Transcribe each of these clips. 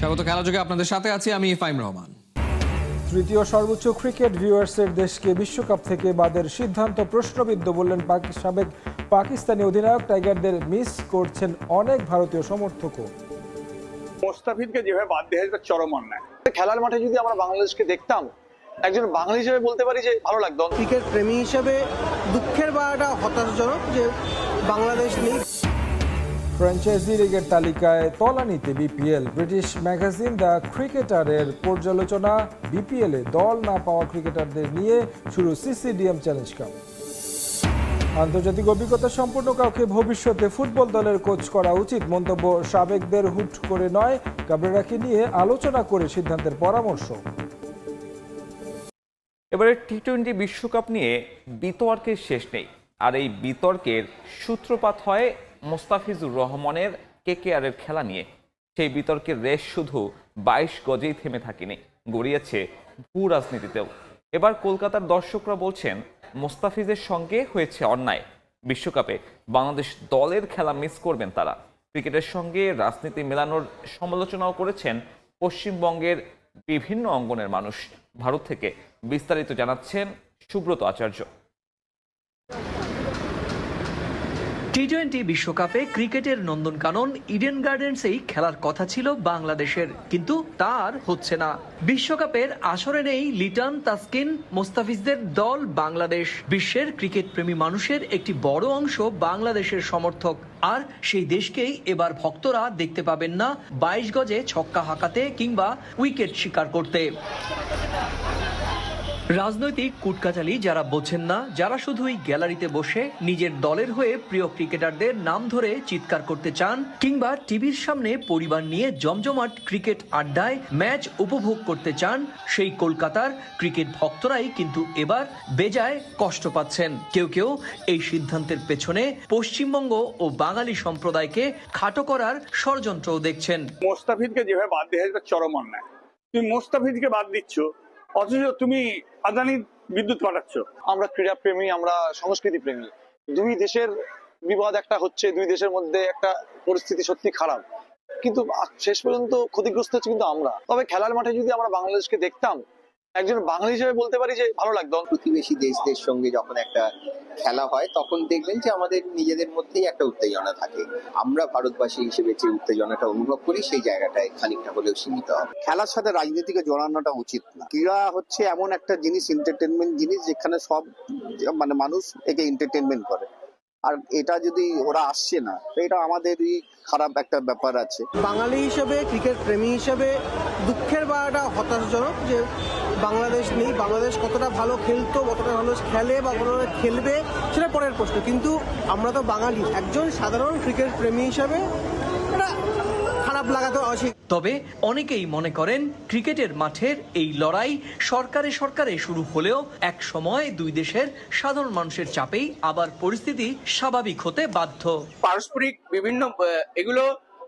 স্বাগত খেলাযোগে আপনাদের সাথে আছি আমি ইফাইম রহমান। তৃতীয় সর্বোচ্চ ক্রিকেট ভিউয়ার্সের দেশকে বিশ্বকাপ থেকে বাদের সিদ্ধান্ত প্রশ্নবিদ্ধ বললেন সাবেক পাকিস্তানি অধিনায়ক টাইগারদের মিস করছেন অনেক ভারতীয় সমর্থকও। মোস্তাফিজকে যেভাবে বাদ দেওয়া হয়েছে চরম অন্যায়। খেলার মাঠে যদি আমরা বাংলাদেশকে দেখতাম একজন বাঙালি হিসেবে বলতে পারি যে ভালো লাগতো। ক্রিকেট প্রেমী হিসেবে দুঃখের বাড়াটা হতাশাজনক যে বাংলাদেশ নেই। ফ্র্যাঞ্চাইজি লিগের তালিকায় তলানিতে বিপিএল। ব্রিটিশ ম্যাগাজিন দ্য ক্রিকেটারের পর্যালোচনা, বিপিএল দল না পাওয়া ক্রিকেটারদের নিয়ে শুরু সিসিডিএম চ্যালেঞ্জ কাপ। আন্তর্জাতিক অভিজ্ঞতা সম্পন্ন কাউকে ভবিষ্যতে ফুটবল দলের কোচ করা উচিত মন্তব্য সাবেকদের হুট করে নয়, কাবরেরাকে নিয়ে আলোচনা করে সিদ্ধান্তের পরামর্শ। এবারে টি টোয়েন্টি বিশ্বকাপ নিয়ে বিতর্কের শেষ নেই, আর এই বিতর্কের সূত্রপাত হয় মোস্তাফিজুর রহমানের কেকেআরের খেলা নিয়ে। সেই বিতর্কের রেশ শুধু বাইশ গজেই থেমে থাকেনি, গড়িয়েছে ভূ রাজনীতিতেও। এবার কলকাতার দর্শকরা বলছেন, মোস্তাফিজের সঙ্গে হয়েছে অন্যায়। বিশ্বকাপে বাংলাদেশ দলের খেলা মিস করবেন তারা। ক্রিকেটের সঙ্গে রাজনীতি মেলানোর সমালোচনাও করেছেন পশ্চিমবঙ্গের বিভিন্ন অঙ্গনের মানুষ। ভারত থেকে বিস্তারিত জানাচ্ছেন সুব্রত আচার্য। টি টোয়েন্টি বিশ্বকাপে ক্রিকেটের নন্দনকানন ইডেন গার্ডেন্সেই খেলার কথা ছিল বাংলাদেশের, কিন্তু তার হচ্ছে না। বিশ্বকাপের আসরে নেই লিটন তাসকিন, মোস্তাফিজদের দল বাংলাদেশ। বিশ্বের ক্রিকেট প্রেমী মানুষের একটি বড় অংশ বাংলাদেশের সমর্থক। আর সেই দেশকেই এবার ভক্তরা দেখতে পাবেন না বাইশ গজে ছক্কা হাঁকাতে কিংবা উইকেট শিকার করতে। রাজনৈতিক কুটকাচালি যারা বোঝেন না, যারা শুধুই গ্যালারিতে বসে নিজের দলের হয়ে প্রিয় ক্রিকেটারদের নাম ধরে চিৎকার করতে চান কিংবা টিভির সামনে পরিবার নিয়ে জমজমাট ক্রিকেট আড্ডায় ম্যাচ উপভোগ করতে চান, সেই কলকাতার ক্রিকেট ভক্তরাই কিন্তু এবার বেজায় কষ্ট পাচ্ছেন। কেউ কেউ এই সিদ্ধান্তের পেছনে পশ্চিমবঙ্গ ও বাঙালি সম্প্রদায়কে খাটো করার ষড়যন্ত্রও দেখছেন। মোস্তাফিজকে যেভাবে বাদ দেওয়া চরম অন্যায়। তুমি মোস্তাফিজকে বাদ দিচ্ছ অথচ তুমি আদানি বিদ্যুৎ পাঠাচ্ছ। আমরা ক্রীড়া প্রেমী, আমরা সংস্কৃতি প্রেমী। দুই দেশের বিবাদ একটা হচ্ছে, দুই দেশের মধ্যে একটা পরিস্থিতি সত্যি খারাপ। কিন্তু শেষ পর্যন্ত ক্ষতিগ্রস্ত হচ্ছে কিন্তু আমরা। তবে খেলার মাঠে যদি আমরা বাংলাদেশকে দেখতাম একজন বাঙালি হিসেবে বলতে পারি যে ভালো লাগতো। প্রতিবেশী দেশদের সঙ্গে যখন একটা খেলা হয় তখন দেখবেন যে আমাদের নিজেদের মধ্যেই একটা উত্তেজনা থাকে। আমরা ভারতবাসী হিসেবে যে উত্তেজনাটা অনুভব করি সেই জায়গাটায় খানিকটা হলেও সীমিত হবে। খেলার সাথে রাজনীতিকে জড়ানোটা উচিত না। ক্রীড়া হচ্ছে এমন একটা জিনিস এন্টারটেনমেন্ট জিনিস যেখানে সব মানে মানুষ একে এন্টারটেনমেন্ট করে। আর এটা যদি ওরা আসছে না, তো এটা আমাদেরই খারাপ একটা ব্যাপার আছে। বাঙালি হিসেবে, ক্রিকেট প্রেমী হিসেবে দুঃখের বাড়াটা হতাশজনক যে বাংলাদেশ নেই। বাংলাদেশ কতটা ভালো খেলতো, কতটা ভালো খেলে বা কতটা খেলবে, সেটা পরের প্রশ্ন। কিন্তু আমরা তো বাঙালি। একজন সাধারণ ক্রিকেট প্রেমী হিসেবে খারাপ লাগা তো অবশ্যই তবে অনেকেই মনে করেন ক্রিকেটের মাঠের এই লড়াই সরকারে সরকারে শুরু হলেও এক সময় দুই দেশের সাধারণ মানুষের চাপেই আবার পরিস্থিতি স্বাভাবিক হতে বাধ্য। পারস্পরিক বিভিন্ন এগুলো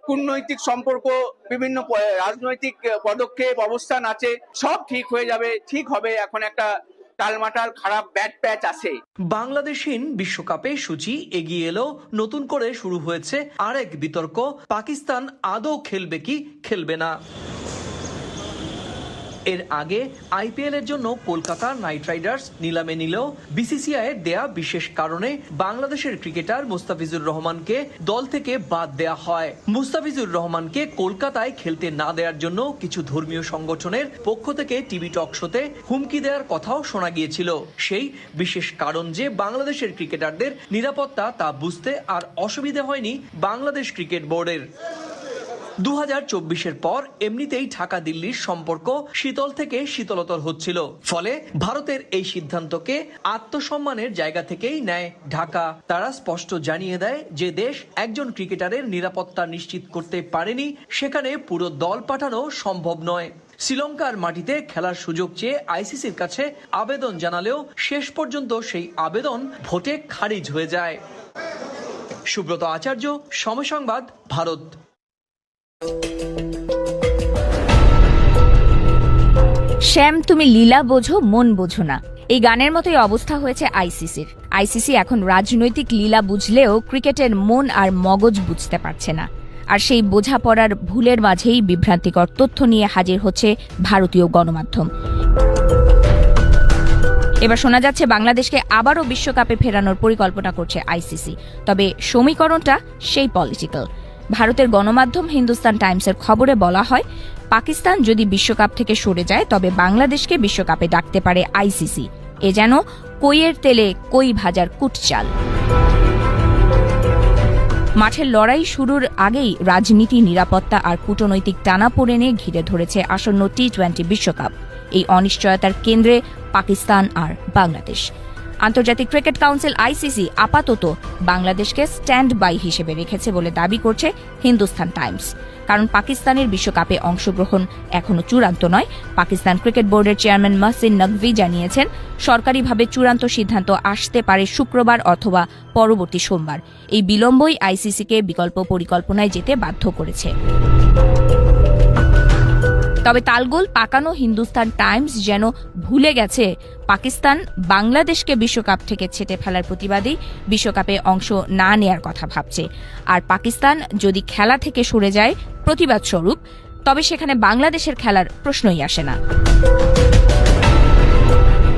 কূটনৈতিক সম্পর্ক বিভিন্ন রাজনৈতিক পদক্ষেপ অবস্থান আছে সব ঠিক হয়ে যাবে ঠিক হবে এখন একটা টালমাটাল খারাপ ব্যাট প্যাচ আছে। বাংলাদেশহীন বিশ্বকাপে সূচি এগিয়ে এলো, নতুন করে শুরু হয়েছে আরেক বিতর্ক, পাকিস্তান আদৌ খেলবে কি, খেলবে না। এর আগে আইপিএল এর জন্য কলকাতা নাইট রাইডার্স নিলামে নিলেও বিসিসিআই এর দেয়া বিশেষ কারণে বাংলাদেশের ক্রিকেটার মুস্তাফিজুর রহমানকে দল থেকে বাদ দেয়া হয়। মুস্তাফিজুর রহমানকে কলকাতায় খেলতে না দেওয়ার জন্য কিছু ধর্মীয় সংগঠনের পক্ষ থেকে টিভি টক শোতে হুমকি দেওয়ার কথাও শোনা গিয়েছিল। সেই বিশেষ কারণ যে বাংলাদেশের ক্রিকেটারদের নিরাপত্তা তা বুঝতে আর অসুবিধা হয়নি বাংলাদেশ ক্রিকেট বোর্ডের। দু হাজার পর এমনিতেই ঢাকা দিল্লির সম্পর্ক শীতল থেকে শীতলতর হচ্ছিল। ফলে ভারতের এই সিদ্ধান্তকে আত্মসম্মানের জায়গা থেকেই নেয় ঢাকা। তারা স্পষ্ট জানিয়ে দেয় যে দেশ একজন ক্রিকেটারের নিরাপত্তা নিশ্চিত করতে পারেনি, সেখানে পুরো দল পাঠানো সম্ভব নয়। শ্রীলঙ্কার মাটিতে খেলার সুযোগ চেয়ে আইসিসির কাছে আবেদন জানালেও শেষ পর্যন্ত সেই আবেদন ভোটে খারিজ হয়ে যায়। সুব্রত আচার্য, সময় সংবাদ, ভারত। শ্যাম, তুমি লীলা বোঝো, মন বোঝো না। এই গানের মতোই অবস্থা হয়েছে আইসিসির। আইসিসি এখন রাজনৈতিক লীলা বুঝলেও ক্রিকেটের মন আর মগজ বুঝতে পারছে না। আর সেই বোঝাপড়ার ভুলের মাঝেই বিভ্রান্তিকর তথ্য নিয়ে হাজির হচ্ছে ভারতীয় গণমাধ্যম। এবার শোনা যাচ্ছে, বাংলাদেশকে আবারও বিশ্বকাপে ফেরানোর পরিকল্পনা করছে আইসিসি। তবে সমীকরণটা সেই পলিটিক্যাল। ভারতের গণমাধ্যম হিন্দুস্তান টাইমসের খবরে বলা হয়, পাকিস্তান যদি বিশ্বকাপ থেকে সরে যায়, তবে বাংলাদেশকে বিশ্বকাপে ডাকতে পারে আইসিসি। এ যেন কইয়ের তেলে কই ভাজার কুটচাল। মাঠের লড়াই শুরুর আগেই রাজনীতি, নিরাপত্তা আর কূটনৈতিক টানাপোড়েনে ঘিরে ধরেছে আসন্ন টি টোয়েন্টি বিশ্বকাপ। এই অনিশ্চয়তার কেন্দ্রে পাকিস্তান আর বাংলাদেশ। আন্তর্জাতিক ক্রিকেট কাউন্সিল আইসিসি আপাতত বাংলাদেশকে স্ট্যান্ড বাই হিসেবে রেখেছে বলে দাবি করছে হিন্দুস্তান টাইমস। কারণ পাকিস্তানের বিশ্বকাপে অংশগ্রহণ এখনও চূড়ান্ত নয়। পাকিস্তান ক্রিকেট বোর্ডের চেয়ারম্যান মাহসিন নকভি জানিয়েছেন, সরকারিভাবে চূড়ান্ত সিদ্ধান্ত আসতে পারে শুক্রবার অথবা পরবর্তী সোমবার। এই বিলম্বই আইসিসিকে বিকল্প পরিকল্পনায় যেতে বাধ্য করেছে। তবে তালগোল পাকানো হিন্দুস্তান টাইমস যেন ভুলে গেছে। পাকিস্তান বাংলাদেশকে বিশ্বকাপ থেকে ছেটে ফেলার প্রতিবাদেই বিশ্বকাপে অংশ না নেয়ার কথা ভাবছে। আর পাকিস্তান যদি খেলা থেকে সরে যায়, প্রতিবাদ স্বরূপ, তবে সেখানে বাংলাদেশের খেলার প্রশ্নই আসে না।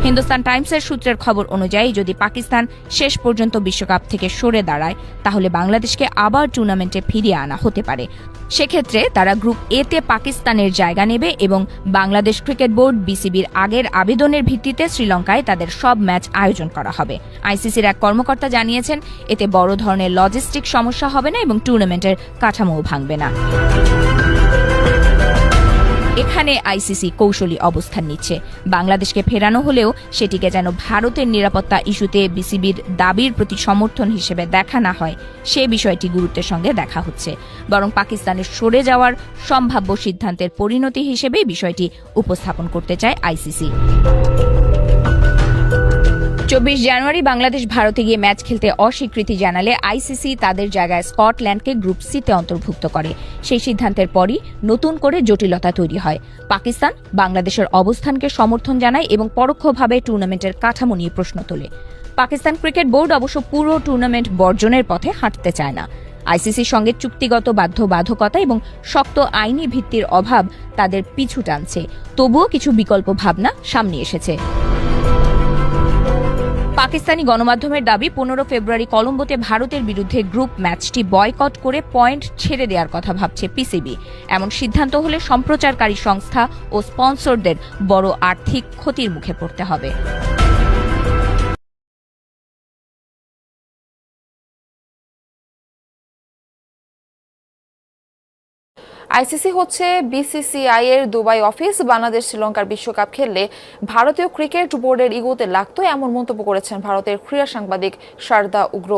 হিন্দুস্তান টাইমসের সূত্রের খবর অনুযায়ী, যদি পাকিস্তান শেষ পর্যন্ত বিশ্বকাপ থেকে সরে দাঁড়ায়, তাহলে বাংলাদেশকে আবার টুর্নামেন্টে ফিরিয়ে আনা হতে পারে। সেক্ষেত্রে তারা গ্রুপ এতে পাকিস্তানের জায়গা নেবে এবং বাংলাদেশ ক্রিকেট বোর্ড, বিসিবির আগের আবেদনের ভিত্তিতে শ্রীলঙ্কায় তাদের সব ম্যাচ আয়োজন করা হবে। আইসিসির এক কর্মকর্তা জানিয়েছেন, এতে বড় ধরনের লজিস্টিক সমস্যা হবে না এবং টুর্নামেন্টের কাঠামোও ভাঙবে না। এখানে আইসিসি কৌশলী অবস্থান নিচ্ছে। বাংলাদেশকে ফেরানো হলেও সেটিকে যেন ভারতের নিরাপত্তা ইস্যুতে বিসিবির দাবির প্রতি সমর্থন হিসেবে দেখা না হয়, সে বিষয়টি গুরুত্বের সঙ্গে দেখা হচ্ছে। বরং পাকিস্তানের সরে যাওয়ার সম্ভাব্য সিদ্ধান্তের পরিণতি হিসেবে বিষয়টি উপস্থাপন করতে চায় আইসিসি। চব্বিশ জানুয়ারি বাংলাদেশ ভারতে গিয়ে ম্যাচ খেলতে অস্বীকৃতি জানালে আইসিসি তাদের জায়গায় স্কটল্যান্ডকে গ্রুপ সিতে অন্তর্ভুক্ত করে। সেই সিদ্ধান্তের পরই নতুন করে জটিলতা তৈরি হয়। পাকিস্তান বাংলাদেশের অবস্থানকে সমর্থন জানায় এবং পরোক্ষভাবে টুর্নামেন্টের কাঠামো নিয়ে প্রশ্ন তোলে। পাকিস্তান ক্রিকেট বোর্ড অবশ্য পুরো টুর্নামেন্ট বর্জনের পথে হাঁটতে চায় না। আইসিসির সঙ্গে চুক্তিগত বাধ্যবাধকতা এবং শক্ত আইনি ভিত্তির অভাব তাদের পিছু টানছে। তবুও কিছু বিকল্প ভাবনা সামনে এসেছে। পাকিস্তানি গণমাধ্যমের দাবি, পনেরো ফেব্রুয়ারি কলম্বোতে ভারতের বিরুদ্ধে গ্রুপ ম্যাচটি বয়কট করে পয়েন্ট ছেড়ে দেওয়ার কথা ভাবছে পিসিবি। এমন সিদ্ধান্ত হলে সম্প্রচারকারী সংস্থা ও স্পন্সরদের বড় আর্থিক ক্ষতির মুখে পড়তে হবে। আইসিসি হচ্ছে বিসিসিআই এর দুবাই অফিস। বাংলাদেশ, শ্রীলঙ্কার বিশ্বকাপ খেললে ভারতীয় ক্রিকেট বোর্ডের ইগোতে লাগতো এমন মন্তব্য করেছেন ভারতের ক্রীড়া সাংবাদিক শারদা উগ্র।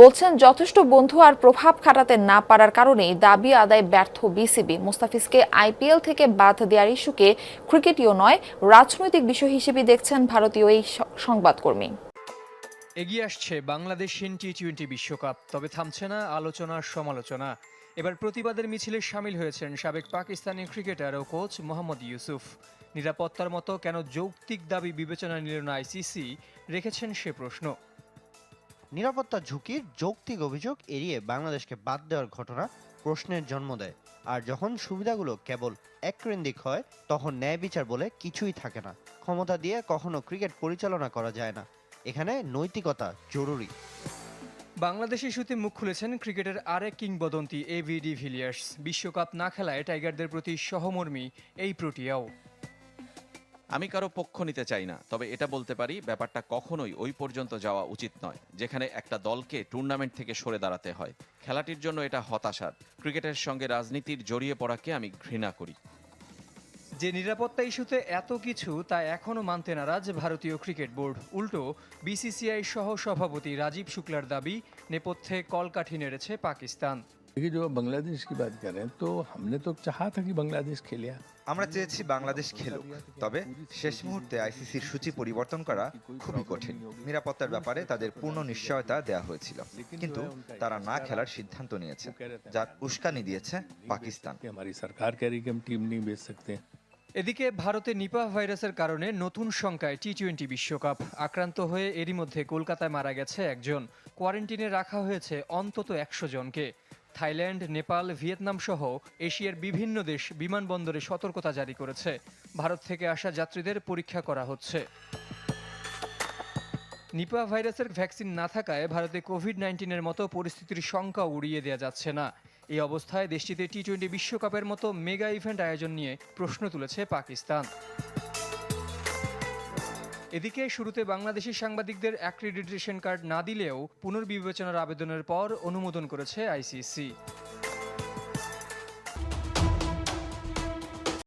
বলছেন, যথেষ্ট বন্ধু আর প্রভাব খাটাতে না পারার কারণেই দাবি আদায় ব্যর্থ বিসিবি। মুস্তাফিজকে আইপিএল থেকে বাদ দেওয়ার ইস্যুকে ক্রিকেটীয় নয়, রাজনৈতিক বিষয় হিসেবে দেখছেন ভারতীয় এই সংবাদকর্মী। এগিয়ে আসছে বাংলাদেশ টি টোয়েন্টি বিশ্বকাপ। তবে থামছে না আলোচনার সমালোচনা। এবার প্রতিবাদের মিছিলে সামিল হয়েছেন সাবেক পাকিস্তানি ক্রিকেটার ও কোচ মোহাম্মদ ইউসুফ। নিরাপত্তার মতো কেন যৌক্তিক দাবি বিবেচনা নিল না আইসিসি, রেখেছেন সে প্রশ্ন। নিরাপত্তা ঝুঁকির যৌক্তিক অভিযোগ এড়িয়ে বাংলাদেশকে বাদ দেওয়ার ঘটনা প্রশ্নের জন্ম দেয়। আর যখন সুবিধাগুলো কেবল এককেন্দ্রিক হয়, তখন ন্যায় বিচার বলে কিছুই থাকে না। ক্ষমতা দিয়ে কখনো ক্রিকেট পরিচালনা করা যায় না। এখানে নৈতিকতা জরুরি। বাংলাদেশ ইস্যুতে মুখ খুলেছেন ক্রিকেটের আরেক কিংবদন্তি এভি ডিভিলিয়ার্স বিশ্বকাপ না খেলায় টাইগারদের প্রতি সহমর্মী, এই প্রোটিয়াও। আমি কারও পক্ষ নিতে চাই না, তবে এটা বলতে পারি, ব্যাপারটা কখনোই ওই পর্যন্ত যাওয়া উচিত নয়, যেখানে একটা দলকে টুর্নামেন্ট থেকে সরে দাঁড়াতে হয়। খেলাটির জন্য এটা হতাশার। ক্রিকেটের সঙ্গে রাজনীতির জড়িয়ে পড়াকে আমি ঘৃণা করি। যে নিরাপত্তা ইস্যুতে এত কিছু তা এখনও মানতে নারাজ ভারতীয় ক্রিকেট বোর্ড উল্টো বিসিসিআই সহ সভাপতি রাজীব শুক্লার দাবি নেপথ্যে কলকাঠি নেড়েছে পাকিস্তান देखिए जो बांग्लादेश की बात करें तो हमने तो चाहा था कि बांग्लादेश खेले আমরা চেয়েছি বাংলাদেশ খেলুক তবে শেষ মুহূর্তে আইসিসির সূচি পরিবর্তন করা খুবই কঠিন নিরাপত্তার ব্যাপারে তাদের পূর্ণ নিশ্চয়তা দেওয়া হয়েছিল কিন্তু তারা না খেলার সিদ্ধান্ত নিয়েছে যার উস্কানি দিয়েছে পাকিস্তান এদিকে ভারতে নিপাহ ভাইরাসের কারণে নতুন সংখ্যায় টি টোয়েন্টি বিশ্বকাপ। আক্রান্ত হয়ে এরই মধ্যে কলকাতায় মারা গেছে একজন। কোয়ারেন্টিনে রাখা হয়েছে অন্তত একশো জনকে। থাইল্যান্ড, নেপাল, ভিয়েতনাম সহ এশিয়ার বিভিন্ন দেশ বিমানবন্দরে সতর্কতা জারি করেছে। ভারত থেকে আসা যাত্রীদের পরীক্ষা করা হচ্ছে। নিপা ভাইরাসের ভ্যাকসিন না থাকায় ভারতে কোভিড নাইন্টিনের মতো পরিস্থিতির শঙ্কা উড়িয়ে দেওয়া যাচ্ছে না। এই অবস্থায় দেশটিতে টি টোয়েন্টি বিশ্বকাপের মতো মেগা ইভেন্ট আয়োজন নিয়ে প্রশ্ন তুলেছে পাকিস্তান। এদিকে শুরুতে বাংলাদেশি সাংবাদিকদের অ্যাক্রিডিটেশন কার্ড না দিলেও পুনর্বিবেচনার আবেদনের পর অনুমোদন করেছে আইসিসি